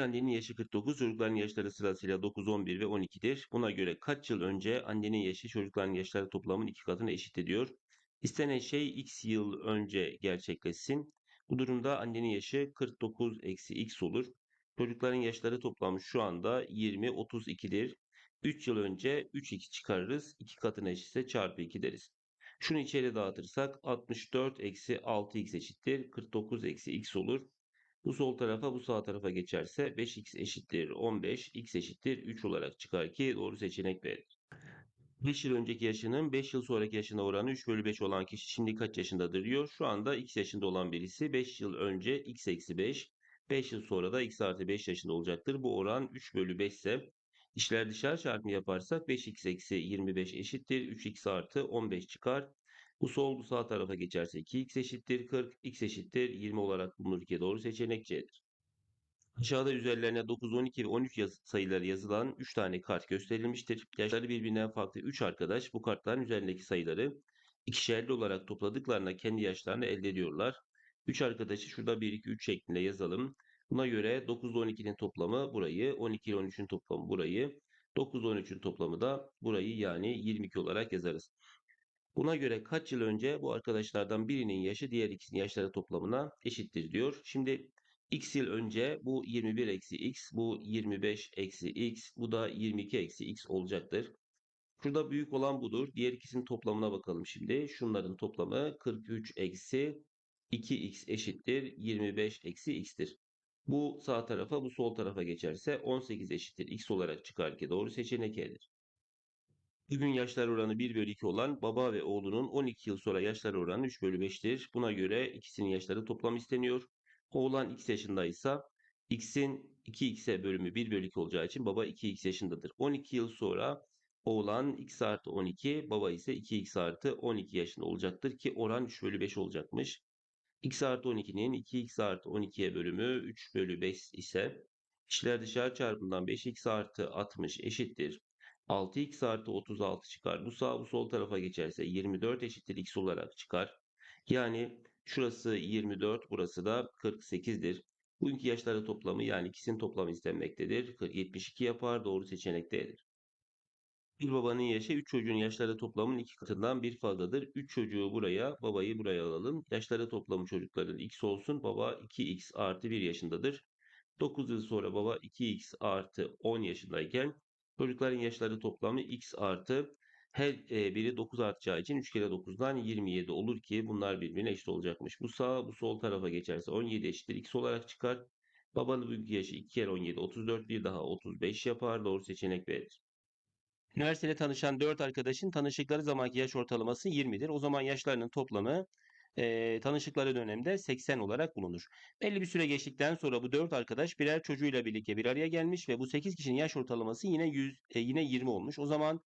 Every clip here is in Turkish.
annenin yaşı 49, çocukların yaşları sırasıyla 9, 11 ve 12'dir. Buna göre kaç yıl önce annenin yaşı çocukların yaşları toplamının iki katına eşit ediyor? İstenen şey x yıl önce gerçekleşsin. Bu durumda annenin yaşı 49 eksi x olur. Çocukların yaşları toplamı şu anda 20, 32'dir. 3 yıl önce 3x çıkarırız. 2 katına eşitse çarpı 2 deriz. Şunu içeri dağıtırsak 64 eksi 6x eşittir. 49 eksi x olur. Bu sol tarafa bu sağ tarafa geçerse 5x eşittir 15, x eşittir 3 olarak çıkar ki doğru seçenek B'dir. 5 yıl önceki yaşının 5 yıl sonraki yaşına oranı 3 bölü 5 olan kişi şimdi kaç yaşındadır diyor. Şu anda x yaşında olan birisi 5 yıl önce x eksi 5, 5 yıl sonra da x artı 5 yaşında olacaktır. Bu oran 3 bölü 5 ise işler dışarı çarpımı yaparsak 5x eksi 25 eşittir 3x artı 15 çıkar. Bu sol bu sağ tarafa geçerse 2x eşittir 40, x eşittir 20 olarak bulunur ki doğru seçenek C'dir. Aşağıda üzerlerine 9, 12 ve 13 yaz sayıları yazılan 3 tane kart gösterilmiştir. Yaşları birbirinden farklı 3 arkadaş bu kartların üzerindeki sayıları ikişerli olarak topladıklarında kendi yaşlarını elde ediyorlar. 3 arkadaşı şurada 1, 2, 3 şeklinde yazalım. Buna göre 9 ile 12'nin toplamı burayı, 12 ile 13'ün toplamı burayı, 9 ile 13'ün toplamı da burayı yani 22 olarak yazarız. Buna göre kaç yıl önce bu arkadaşlardan birinin yaşı diğer ikisinin yaşları toplamına eşittir diyor. Şimdi x yıl önce bu 21 eksi x, bu 25 eksi x, bu da 22 eksi x olacaktır. Şurada büyük olan budur. Diğer ikisinin toplamına bakalım şimdi. Şunların toplamı 43 eksi 2x eşittir 25 eksi x'tir. Bu sağ tarafa bu sol tarafa geçerse 18 eşittir x olarak çıkar ki doğru seçenek E'dir. Bugün yaşlar oranı 1 bölü 2 olan baba ve oğlunun 12 yıl sonra yaşlar oranı 3 bölü 5'tir. Buna göre ikisinin yaşları toplam isteniyor. Oğlan x yaşındaysa x'in 2x'e bölümü 1 bölü 2 olacağı için baba 2x yaşındadır. 12 yıl sonra oğlan x artı 12 baba ise 2x artı 12 yaşında olacaktır ki oran 3 bölü 5 olacakmış. x artı 12'nin 2x artı 12'ye bölümü 3 bölü 5 ise işler dışarı çarpımından 5x artı 60 eşittir. 6x artı 36 çıkar. Bu sağ bu sol tarafa geçerse 24 eşittir x olarak çıkar. Yani şurası 24 burası da 48'dir. Bugünkü yaşları toplamı yani ikisinin toplamı istenmektedir. 72 yapar doğru seçenek D'dir. Bir babanın yaşı 3 çocuğun yaşları toplamının iki katından bir fazladır. 3 çocuğu buraya, babayı buraya alalım. Yaşları toplamı çocukların x olsun. Baba 2x artı 1 yaşındadır. 9 yıl sonra baba 2x artı 10 yaşındayken çocukların yaşları toplamı x artı her e, biri 9 artacağı için 3 kere 9'dan 27 olur ki bunlar birbirine eşit olacakmış. Bu sağ bu sol tarafa geçerse 17 eşittir x olarak çıkar. Babanın bugünkü yaşı 2 kere 17 34 bir daha 35 yapar. Doğru seçenek B'dir. Üniversitede tanışan 4 arkadaşın tanıştıkları zamanki yaş ortalaması 20'dir. O zaman yaşlarının toplamı e, tanıştıkları dönemde 80 olarak bulunur. Belli bir süre geçtikten sonra bu 4 arkadaş birer çocuğuyla birlikte bir araya gelmiş ve bu 8 kişinin yaş ortalaması yine 100 e, yine 20 olmuş. O zaman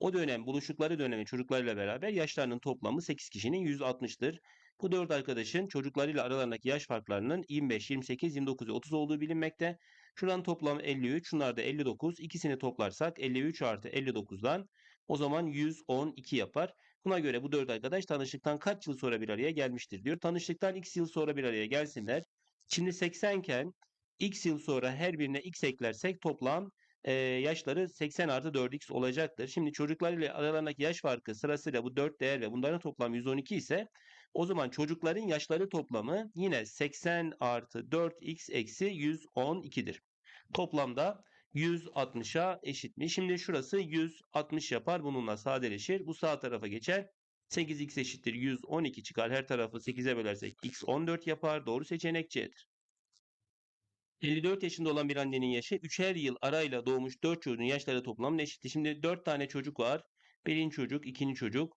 o dönem buluştukları dönemi çocuklarıyla beraber yaşlarının toplamı 8 kişinin 160'tır. Bu 4 arkadaşın çocuklarıyla aralarındaki yaş farklarının 25, 28, 29 ve 30 olduğu bilinmekte. Şuradan toplam 53, şunlar da 59. İkisini toplarsak 53 artı 59'dan o zaman 112 yapar. Buna göre bu 4 arkadaş tanıştıktan kaç yıl sonra bir araya gelmiştir diyor. Tanıştıktan x yıl sonra bir araya gelsinler. Şimdi 80 iken x yıl sonra her birine x eklersek toplam e, yaşları 80 artı 4x olacaktır. Şimdi çocuklarıyla aralarındaki yaş farkı sırasıyla bu 4 değer ve bunların toplam 112 ise o zaman çocukların yaşları toplamı yine 80 artı 4x eksi 112'dir. Toplamda 160'a eşitmiş. Şimdi şurası 160 yapar. Bununla sadeleşir. Bu sağ tarafa geçer. 8x eşittir 112 çıkar. Her tarafı 8'e bölersek x 14 yapar. Doğru seçenek C'dir. 54 yaşında olan bir annenin yaşı 3'er yıl arayla doğmuş 4 çocuğun yaşları toplamının eşitti. Şimdi 4 tane çocuk var. Birinci çocuk, ikinci çocuk,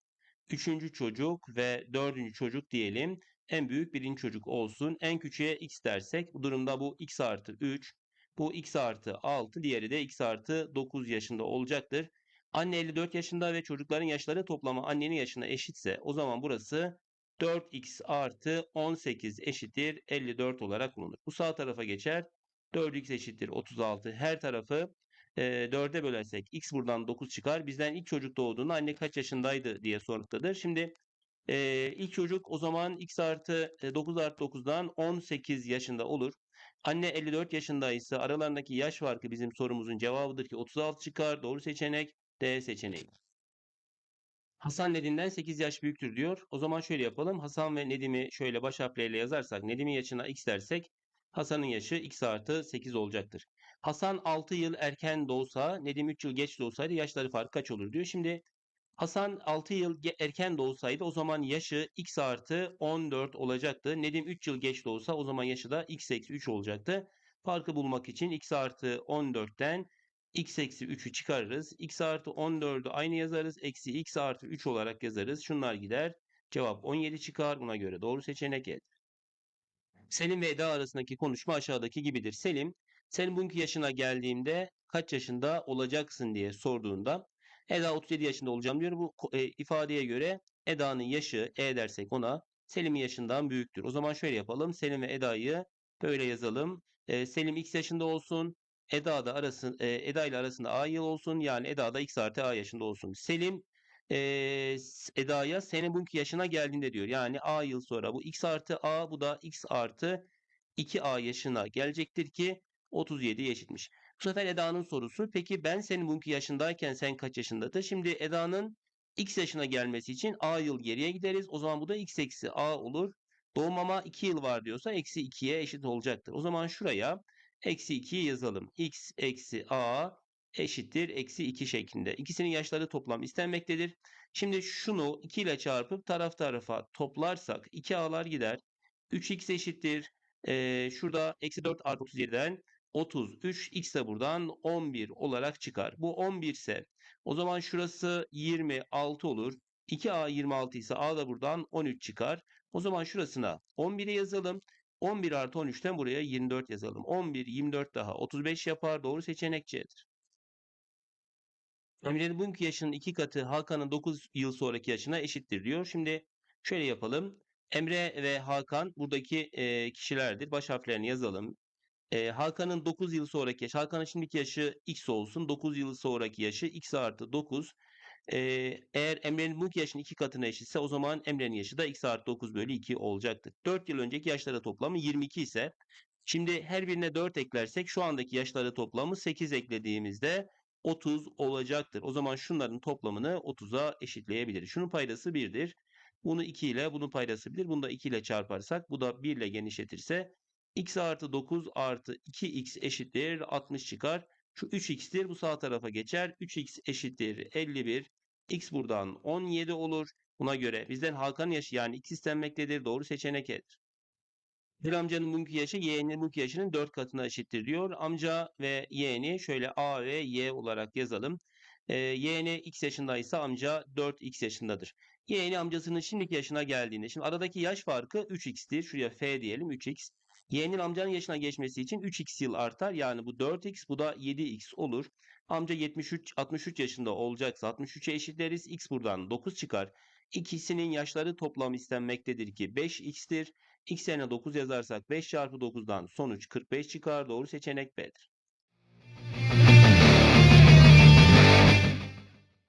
üçüncü çocuk ve dördüncü çocuk diyelim. En büyük birinci çocuk olsun. En küçüğe x dersek bu durumda bu x artı 3. Bu x artı 6. Diğeri de x artı 9 yaşında olacaktır. Anne 54 yaşında ve çocukların yaşları toplamı annenin yaşına eşitse o zaman burası 4x artı 18 eşittir 54 olarak bulunur. Bu sağ tarafa geçer. 4x eşittir 36. Her tarafı e, 4'e bölersek x buradan 9 çıkar. Bizden ilk çocuk doğduğunda anne kaç yaşındaydı diye sormaktadır. Şimdi e, ilk çocuk o zaman x artı e, 9 artı 9'dan 18 yaşında olur. Anne 54 yaşındaysa aralarındaki yaş farkı bizim sorumuzun cevabıdır ki 36 çıkar. Doğru seçenek D seçeneği. Hasan Nedim'den 8 yaş büyüktür diyor. O zaman şöyle yapalım. Hasan ve Nedim'i şöyle baş harfleriyle yazarsak Nedim'in yaşına x dersek Hasan'ın yaşı x artı 8 olacaktır. Hasan 6 yıl erken doğsa Nedim 3 yıl geç doğsaydı yaşları farkı kaç olur diyor. Şimdi Hasan 6 yıl erken doğsaydı o zaman yaşı x artı 14 olacaktı. Nedim 3 yıl geç doğsa o zaman yaşı da x eksi 3 olacaktı. Farkı bulmak için x artı 14'ten x eksi 3'ü çıkarırız. x artı 14'ü aynı yazarız. Eksi x artı 3 olarak yazarız. Şunlar gider. Cevap 17 çıkar. Buna göre doğru seçenek E. Selim ve Eda arasındaki konuşma aşağıdaki gibidir. Selim, senin bugünkü yaşına geldiğimde kaç yaşında olacaksın diye sorduğunda Eda 37 yaşında olacağım diyor. Bu e, ifadeye göre Eda'nın yaşı E dersek ona Selim'in yaşından büyüktür. O zaman şöyle yapalım. Selim ve Eda'yı böyle yazalım. E, Selim x yaşında olsun. Eda da arası, e, Eda ile arasında A yıl olsun. Yani Eda da x artı A yaşında olsun. Selim e, Eda'ya senin bugünkü yaşına geldiğinde diyor. Yani A yıl sonra bu x artı A bu da x artı 2A yaşına gelecektir ki 37 eşitmiş. Bu sefer Eda'nın sorusu. Peki ben senin bugünkü yaşındayken sen kaç yaşındadır? Şimdi Eda'nın x yaşına gelmesi için A yıl geriye gideriz. O zaman bu da x eksi A olur. Doğmama 2 yıl var diyorsa eksi 2'ye eşit olacaktır. O zaman şuraya eksi 2'yi yazalım. x eksi A eşittir eksi 2 şeklinde. İkisinin yaşları toplam istenmektedir. Şimdi şunu 2 ile çarpıp taraf tarafa toplarsak 2a'lar gider. 3x eşittir. Ee, şurada eksi 4 artı 37'den 33 x de buradan 11 olarak çıkar. Bu 11 ise o zaman şurası 26 olur. 2a 26 ise a da buradan 13 çıkar. O zaman şurasına 11'i yazalım. 11 artı 13'ten buraya 24 yazalım. 11, 24 daha 35 yapar. Doğru seçenek C'dir. Emre'nin bugünkü yaşının iki katı Hakan'ın 9 yıl sonraki yaşına eşittir diyor. Şimdi şöyle yapalım. Emre ve Hakan buradaki e, kişilerdir. Baş harflerini yazalım. E, Hakan'ın 9 yıl sonraki yaşı. Hakan'ın şimdiki yaşı x olsun. 9 yıl sonraki yaşı x artı 9. E, eğer Emre'nin bugünkü yaşının iki katına eşitse o zaman Emre'nin yaşı da x artı 9 bölü 2 olacaktır. 4 yıl önceki yaşları toplamı 22 ise şimdi her birine 4 eklersek şu andaki yaşları toplamı 8 eklediğimizde 30 olacaktır. O zaman şunların toplamını 30'a eşitleyebiliriz. Şunun paydası 1'dir. Bunu 2 ile bunun paydası 1. Bunu da 2 ile çarparsak bu da 1 ile genişletirse x artı 9 artı 2x eşittir 60 çıkar. Şu 3x'tir bu sağ tarafa geçer. 3x eşittir 51. x buradan 17 olur. Buna göre bizden Hakan'ın yaşı yani x istenmektedir. Doğru seçenek E'dir. Bir amcanın bugünkü yaşı yeğeninin bugünkü yaşının 4 katına eşittir diyor. Amca ve yeğeni şöyle A ve Y olarak yazalım. Ee, yeğeni x yaşındaysa amca 4x yaşındadır. Yeğeni amcasının şimdiki yaşına geldiğinde. Şimdi aradaki yaş farkı 3x'tir. Şuraya f diyelim 3x. Yeğenin amcanın yaşına geçmesi için 3x yıl artar. Yani bu 4x bu da 7x olur. Amca 73 63 yaşında olacaksa 63'e eşitleriz. X buradan 9 çıkar. İkisinin yaşları toplam istenmektedir ki 5x'tir. X yerine 9 yazarsak 5 çarpı 9'dan sonuç 45 çıkar. Doğru seçenek B'dir.